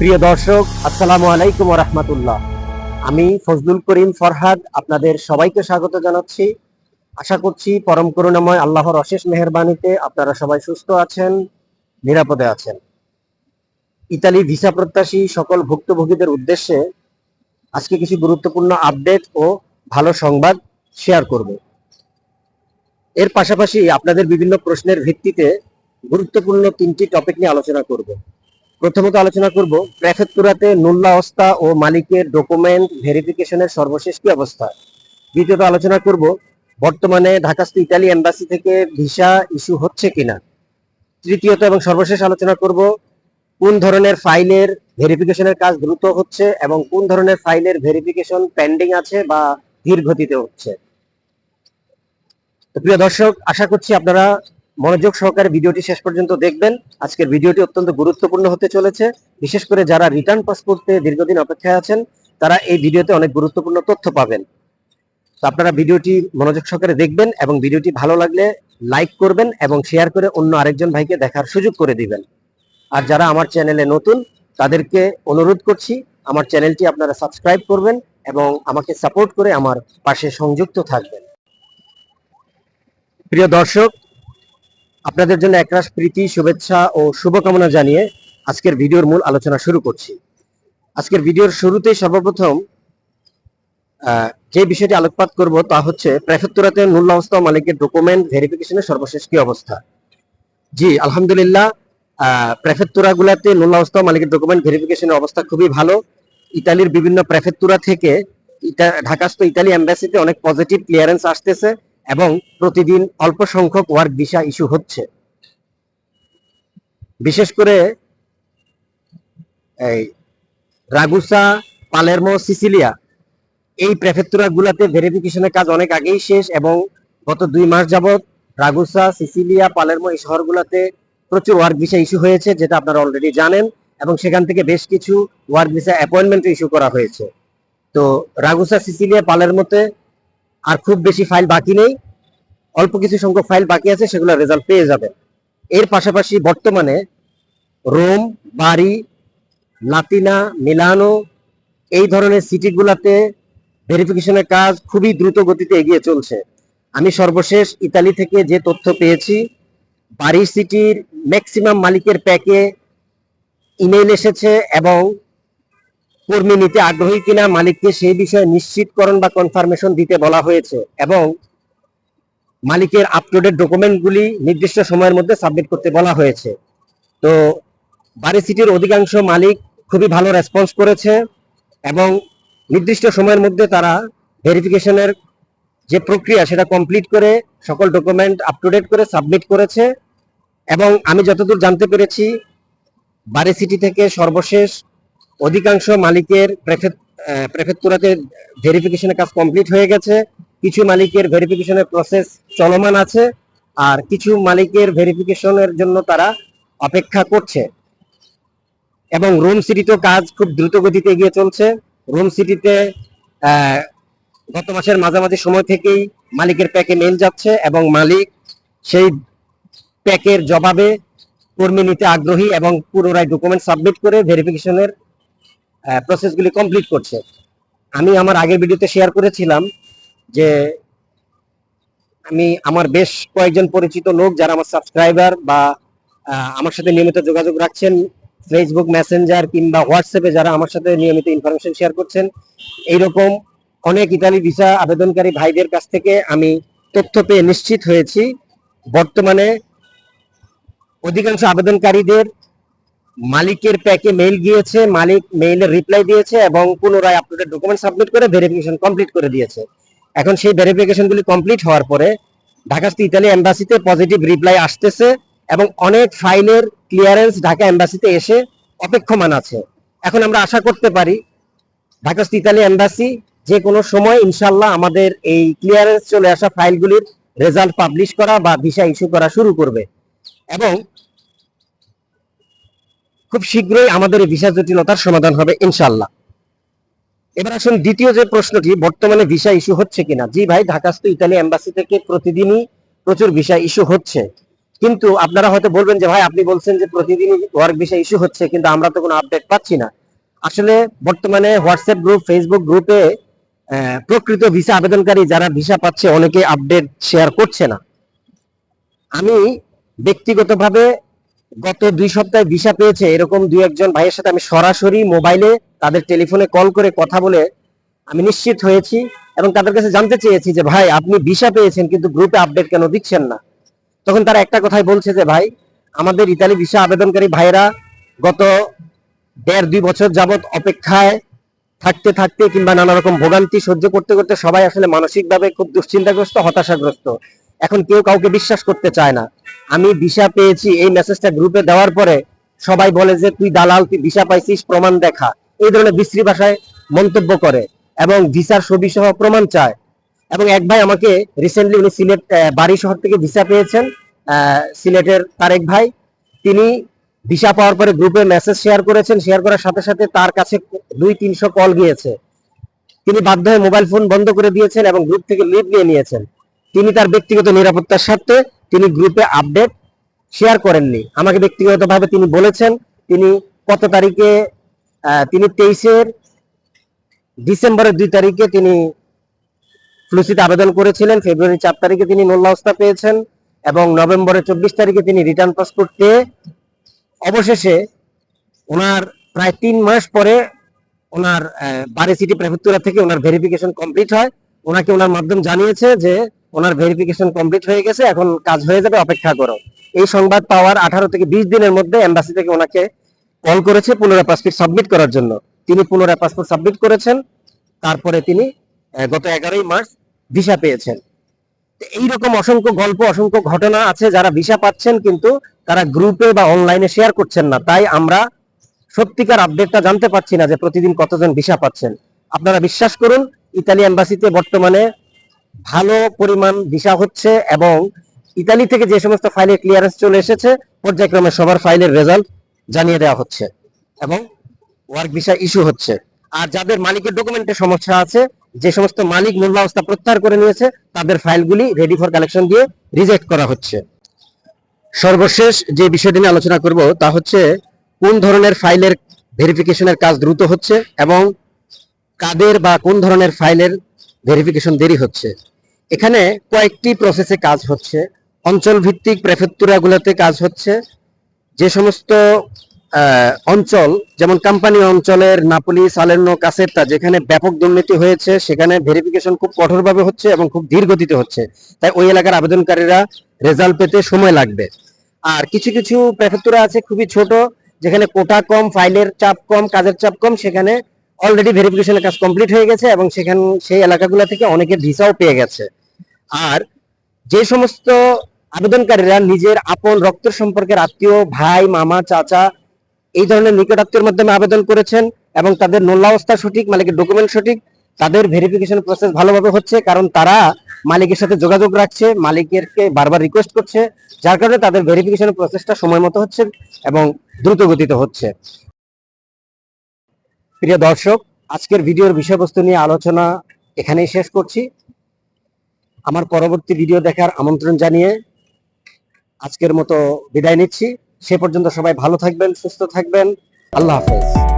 প্রিয় দর্শক, আসসালামু আলাইকুম রহমতুল্লাহ। আমি ফজলুল করিম ফরহাদ আপনাদের সবাইকে স্বাগত জানাচ্ছি। আশা করছি পরম করুণাময় আল্লাহর অশেষ মেহরবানিতে আপনারা সবাই সুস্থ আছেন, নিরাপদে আছেন। ইতালি ভিসা প্রত্যাশী সকল ভুক্তভোগীদের উদ্দেশ্যে আজকে কিছু গুরুত্বপূর্ণ আপডেট ও ভালো সংবাদ শেয়ার করব। এর পাশাপাশি আপনাদের বিভিন্ন প্রশ্নের ভিত্তিতে গুরুত্বপূর্ণ তিনটি টপিক নিয়ে আলোচনা করব। প্রথমত আলোচনা করব প্রেফেক্টুরাতে নুল্লা অবস্থা ও মালিকের ডকুমেন্ট ভেরিফিকেশনের সর্বশেষ কি অবস্থা। দ্বিতীয়ত আলোচনা করব বর্তমানে ঢাকাস্থ ইতালি এম্বাসি থেকে ভিসা ইস্যু হচ্ছে কিনা। তৃতীয়ত এবং সর্বশেষ আলোচনা করব কোন ধরনের ফাইলের ভেরিফিকেশনের কাজ দ্রুত হচ্ছে এবং কোন ধরনের ফাইলের ভেরিফিকেশন পেন্ডিং আছে বা ধীর গতিতে হচ্ছে প্রিয় দর্শক, আশা করছি আপনারা মনোযোগ সহকারে ভিডিওটি শেষ পর্যন্ত দেখবেন। আজকের ভিডিওটি অত্যন্ত গুরুত্বপূর্ণ হতে চলেছে। বিশেষ করে যারা রিটার্ন পাস করতে দীর্ঘদিন অপেক্ষায় আছেন, তারা এই ভিডিওতে অনেক গুরুত্বপূর্ণ তথ্য পাবেন। তো আপনারা ভিডিওটি মনোযোগ সহকারে দেখবেন এবং ভিডিওটি ভালো লাগলে লাইক করবেন এবং শেয়ার করে অন্য আরেকজন ভাইকে দেখার সুযোগ করে দিবেন। আর যারা আমার চ্যানেলে নতুন, তাদেরকে অনুরোধ করছি, আমার চ্যানেলটি আপনারা সাবস্ক্রাইব করবেন এবং আমাকে সাপোর্ট করে আমার পাশে সংযুক্ত থাকবেন। প্রিয় দর্শক আপনাদের জন্য একরাশ প্রীতি, শুভেচ্ছা ও শুভকামনা জানিয়ে আজকের ভিডিওর মূল আলোচনা শুরু করছি। আজকের ভিডিওর শুরুতেই সর্বপ্রথম যে বিষয়টি আলোকপাত করব তা হচ্ছে প্রেফেক্টুরাতে নুল্লা অবস্থা মালিকের ডকুমেন্ট ভেরিফিকেশনের সর্বশেষ কি অবস্থা। জি, আলহামদুলিল্লাহ প্রেফেক্টুরা গুলাতে নুল্লা অবস্থা মালিকের ডকুমেন্ট ভেরিফিকেশনের অবস্থা খুবই ভালো। ইতালির বিভিন্ন প্রেফেক্টুরা থেকে ঢাকাস্থ ইতালি এম্বাসিতে অনেক পজিটিভ ক্লিয়ারেন্স আসতেছে। এবং প্রতিদিন অল্প সংখ্যক ওয়ার্ক ভিসা ইস্যু হচ্ছে। বিশেষ করে এই রাগুসা, পালেরমো, সিসিলিয়া, এই প্রেফেক্টুরা গুলাতে ভেরিফিকেশনের কাজ অনেক আগেই শেষ এবং গত দুই মাস যাবৎ রাগুসা, সিসিলিয়া, পালেরমো এই শহরগুলোতে প্রচুর ওয়ার্ক ভিসা ইস্যু হয়েছে, যেটা আপনারা অলরেডি জানেন এবং সেখান থেকে বেশ কিছু ওয়ার্ক ভিসা অ্যাপয়েন্টমেন্ট ইস্যু করা হয়েছে। তো রাগুসা, সিসিলিয়া, পালেরমোতে আর খুব বেশি ফাইল বাকি নেই। অল্প কিছু সংখ্যক ফাইল বাকি আছে, সেগুলো রেজাল্ট পেয়ে যাবেন। এর পাশাপাশি বর্তমানে রোম বাড়ি লাতিনা, মিলানো এই ধরনের সিটিগুলোতে ভেরিফিকেশনের কাজ খুবই দ্রুত গতিতে এগিয়ে চলছে। আমি সর্বশেষ ইতালি থেকে যে তথ্য পেয়েছি বাড়ি সিটির ম্যাক্সিমাম মালিকের প্যাকে ইমেইল এসেছে এবং কর্মী নিতে আগ্রহী কিনা মালিককে সেই বিষয়ে নিশ্চিতকরণ বা কনফার্মেশন দিতে বলা হয়েছে এবং মালিকের আপ ডকুমেন্টগুলি নির্দিষ্ট সময়ের মধ্যে সাবমিট করতে বলা হয়েছে। তো বাড়ি সিটির অধিকাংশ মালিক খুবই ভালো রেসপন্স করেছে এবং নির্দিষ্ট সময়ের মধ্যে তারা ভেরিফিকেশনের যে প্রক্রিয়া সেটা কমপ্লিট করে সকল ডকুমেন্ট আপ টু ডেট করে সাবমিট করেছে এবং আমি যতদূর জানতে পেরেছি, বাড়ি সিটি থেকে সর্বশেষ অধিকাংশ মালিকের প্রেফেক্টুরাতে ভেরিফিকেশনের কাজ কমপ্লিট হয়ে গেছে। কিছু মালিকের ভেরিফিকেশনের প্রসেস চলমান আছে আর কিছু মালিকের ভেরিফিকেশনের জন্য তারা অপেক্ষা করছে। এবং রোম সিটিতেও কাজ খুব দ্রুত গতিতে এগিয়ে চলছে। রোম সিটিতে গত মাসের মাঝামাঝি সময় থেকেই মালিকের প্যাকে মেল যাচ্ছে এবং মালিক সেই প্যাকের জবাবে কর্মী নিতে আগ্রহী এবং পুনরায় ডকুমেন্ট সাবমিট করে ভেরিফিকেশনের প্রসেসগুলি কমপ্লিট করছে। আমি আমার আগের ভিডিওতে শেয়ার করেছিলাম যে আমি আমার বেশ কয়েকজন পরিচিত লোক যারা আমার সাবস্ক্রাইবার বা আমার সাথে নিয়মিত যোগাযোগ রাখছেন ফেসবুক মেসেঞ্জার কিংবা হোয়াটসঅ্যাপে যারা আমার সাথে নিয়মিত ইনফরমেশন শেয়ার করছেন, এইরকম অনেক ইতালি ভিসা আবেদনকারী ভাইদের কাছ থেকে আমি তথ্য পেয়ে নিশ্চিত হয়েছি। বর্তমানে অধিকাংশ আবেদনকারীদের মালিকের প্যাকে মেইল গিয়েছে, মালিক মেইলের রিপ্লাই দিয়েছে এবং পুনরায় আপনাদের ডকুমেন্ট সাবমিট করে ভেরিফিকেশন কমপ্লিট করে দিয়েছে। এখন সেই ভেরিফিকেশনগুলি কমপ্লিট হওয়ার পরে ঢাকাস্থ ইতালি এম্বাসিতে পজিটিভ রিপ্লাই আসতেছে এবং অনেক ফাইলের ক্লিয়ারেন্স ঢাকা এম্বাসিতে এসে অপেক্ষমান আছে। এখন আমরা আশা করতে পারি ঢাকাস্থ ইতালি এম্বাসি যে কোনো সময় ইনশাল্লাহ আমাদের এই ক্লিয়ারেন্স চলে আসা ফাইলগুলির রেজাল্ট পাবলিশ করা বা ভিসা ইস্যু করা শুরু করবে। এবং খুব শীঘ্রই আমাদের এই ভিসা জটিলতার সমাধান হবে ইনশাল্লাহ এবার আসুন দ্বিতীয় যে প্রশ্নটি, বর্তমানে ভিসা ইস্যু হচ্ছে কিনা? জি ভাই, ঢাকাস্থ ইতালি এম্বাসি থেকে প্রতিদিনই প্রচুর ভিসা ইস্যু হচ্ছে। কিন্তু আপনারা হয়তো বলবেন যে ভাই, আপনি বলছেন যে প্রতিদিনই ওয়ার্ক ভিসা ইস্যু হচ্ছে, কিন্তু আমরা তো কোনো আপডেট পাচ্ছি না। আসলে বর্তমানে হোয়াটসঅ্যাপ গ্রুপ, ফেসবুক গ্রুপে প্রকৃত ভিসা আবেদনকারী যারা ভিসা পাচ্ছে, অনেকে আপডেট শেয়ার করছে না। আমি ব্যক্তিগতভাবে গত দুই সপ্তাহে ভিসা পেয়েছে এরকম দুই একজন ভাইয়ের সাথে আমি সরাসরি মোবাইলে তাদের টেলিফোনে কল করে কথা বলে আমি নিশ্চিত হয়েছি এবং তাদের কাছে জানতে চেয়েছি যে, ভাই, আপনি ভিসা পেয়েছেন কিন্তু গ্রুপে আপডেট কেন দিচ্ছেন না? তখন তারা একটা কথাই বলছে যে, ভাই, আমাদের ইতালি ভিসা আবেদনকারী ভাইয়েরা গত দেড় দুই বছর যাবত অপেক্ষায় থাকতে থাকতে কিংবা নানা রকম ভোগান্তি সহ্য করতে করতে সবাই আসলে মানসিকভাবে খুব দুশ্চিন্তাগ্রস্ত, হতাশাগ্রস্ত। এখন কেউ কাউকে বিশ্বাস করতে চায় না। আমি ভিসা পেয়েছি, এই মেসেজটা গ্রুপে দেওয়ার পরে সবাই বলে যে, তুই দালাল, তুই ভিসা পাইছিস, প্রমাণ দেখা। এই ধরনের বিশ্রী ভাষায় মন্তব্য করে এবং ভিসার ছবি সহ প্রমাণ চায়। এবং এক ভাই আমাকে রিসেন্টলি উনি সিলেট বাড়ি শহর থেকে ভিসা পেয়েছেন সিলেটের তারেক ভাই। তিনি ভিসা পাওয়ার পরে গ্রুপে মেসেজ শেয়ার করেছেন শেয়ার করার সাথে সাথে তার কাছে দুই তিনশো কল গিয়েছে। তিনি বাধ্য হয়ে মোবাইল ফোন বন্ধ করে দিয়েছেন এবং গ্রুপ থেকে লিভ নিয়ে নিয়েছেন। তিনি তার ব্যক্তিগত নিরাপত্তার স্বার্থে তিনি গ্রুপে আপডেট শেয়ার করেননি। আমাকে ব্যক্তিগতভাবে তিনি বলেছেন, তিনি কত তারিখে তিনি তেইশের ডিসেম্বরের দুই তারিখে তিনি ফ্লুসিতে আবেদন করেছিলেন, ফেব্রুয়ারি চার তারিখে তিনি নোল্লাউস্তা পেয়েছেন এবং নভেম্বরের চব্বিশ তারিখে তিনি রিটার্ন পাসপোর্ট পেয়ে অবশেষে ওনার প্রায় তিন মাস পরে ওনার বারে সিটি প্রেফেক্টুরা থেকে ওনার ভেরিফিকেশন কমপ্লিট হয়। ওনাকে ওনার মাধ্যম জানিয়েছে যে ওনার ভেরিফিকেশন কমপ্লিট হয়ে গেছে, এখন কাজ হয়ে যাবে, অপেক্ষা করো। এই সংবাদ পাওয়ার আঠারো থেকে বিশ দিনের মধ্যে এম্বাসি থেকে ওনাকে কল করেছে পুনরায় পাসপোর্ট সাবমিট করার জন্য। তিনি পুনরায় পাসপোর্ট সাবমিট করেছেন, তারপরে তিনি গত এগারোই মার্চ ভিসা পেয়েছেন। এইরকম অসংখ্য গল্প, অসংখ্য ঘটনা আছে, যারা ভিসা পাচ্ছেন কিন্তু তারা গ্রুপে বা অনলাইনে শেয়ার করছেন না। তাই আমরা সত্যিকার আপডেটটা জানতে পারছি না যে প্রতিদিন কতজন ভিসা পাচ্ছেন। আপনারা বিশ্বাস করুন, ইতালি এম্বাসিতে বর্তমানে ভালো পরিমাণ ভিসা হচ্ছে এবং ইতালি থেকে যে সমস্ত ফাইলের ক্লিয়ারেন্স চলে এসেছে, পর্যায়ক্রমে সবার ফাইলের রেজাল্ট জানিয়ে দেওয়া হচ্ছে এবং ওয়ার্ক ভিসা ইস্যু হচ্ছে। আর যাদের মালিকের ডকুমেন্টে সমস্যা আছে, যে সমস্ত মালিক মূল্য অবস্থা প্রত্যাহার করে নিয়েছে, তাদের ফাইলগুলি রেডি ফর কালেকশন দিয়ে রিজেক্ট করা হচ্ছে। সর্বশেষ যে বিষয়টি নিয়ে আলোচনা করব, তা হচ্ছে কোন ধরনের ফাইলের ভেরিফিকেশনের কাজ দ্রুত হচ্ছে এবং কাদের বা কোন ধরনের ফাইলের ভেরিফিকেশন দেরি হচ্ছে। এখানে কয়েকটি প্রসেসে কাজ হচ্ছে। অঞ্চল ভিত্তিক প্রেফেক্টুরাগুলোতে কাজ হচ্ছে। যে সমস্ত অঞ্চল, যেমন কোম্পানি অঞ্চলের নাপলি সালের্নো কাসেরটা যেখানে ব্যাপক দুর্নীতি হয়েছে, সেখানে ভেরিফিকেশন খুব কঠোরভাবে হচ্ছে এবং খুব ধীর গতিতে হচ্ছে। তাই ওই এলাকার আবেদনকারীরা রেজাল্ট পেতে সময় লাগবে। আর কিছু কিছু প্রেফেক্টুরা আছে খুবই ছোট, যেখানে কোটা কম ফাইলের চাপ কম, কাজের চাপ কম, সেখানে অলরেডি ভেরিফিকেশনের কাজ কমপ্লিট হয়ে গেছে এবং সেখান, সেই এলাকাগুলো থেকে অনেকে ভিসাও পেয়ে গেছে। আর যে সমস্ত আবেদনকারীরা নিজের আপন রক্ত সম্পর্কের আত্মীয়, ভাই, মামা, চাচা, এই ধরনের নিকট নিকটাত্মীয়ের মাধ্যমে আবেদন করেছেন এবং তাদের নোল্লাবস্থা সঠিক, মালিকের ডকুমেন্ট সঠিক, তাদের ভেরিফিকেশন প্রসেস ভালোভাবে হচ্ছে কারণ তারা মালিকের সাথে যোগাযোগ রাখছে, মালিকেরকে বারবার রিকোয়েস্ট করছে, যার কারণে তাদের ভেরিফিকেশন প্রসেসটা সময় মতো হচ্ছে এবং দ্রুত গতিতে হচ্ছে। প্রিয় দর্শক, আজকের ভিডিওর বিষয়বস্তু নিয়ে আলোচনা এখানেই শেষ করছি। আমার পরবর্তী ভিডিও দেখার আমন্ত্রণ জানিয়ে আজকের মতো বিদায় নিচ্ছি। সে পর্যন্ত সবাই ভালো থাকবেন, সুস্থ থাকবেন। আল্লাহ হাফেজ।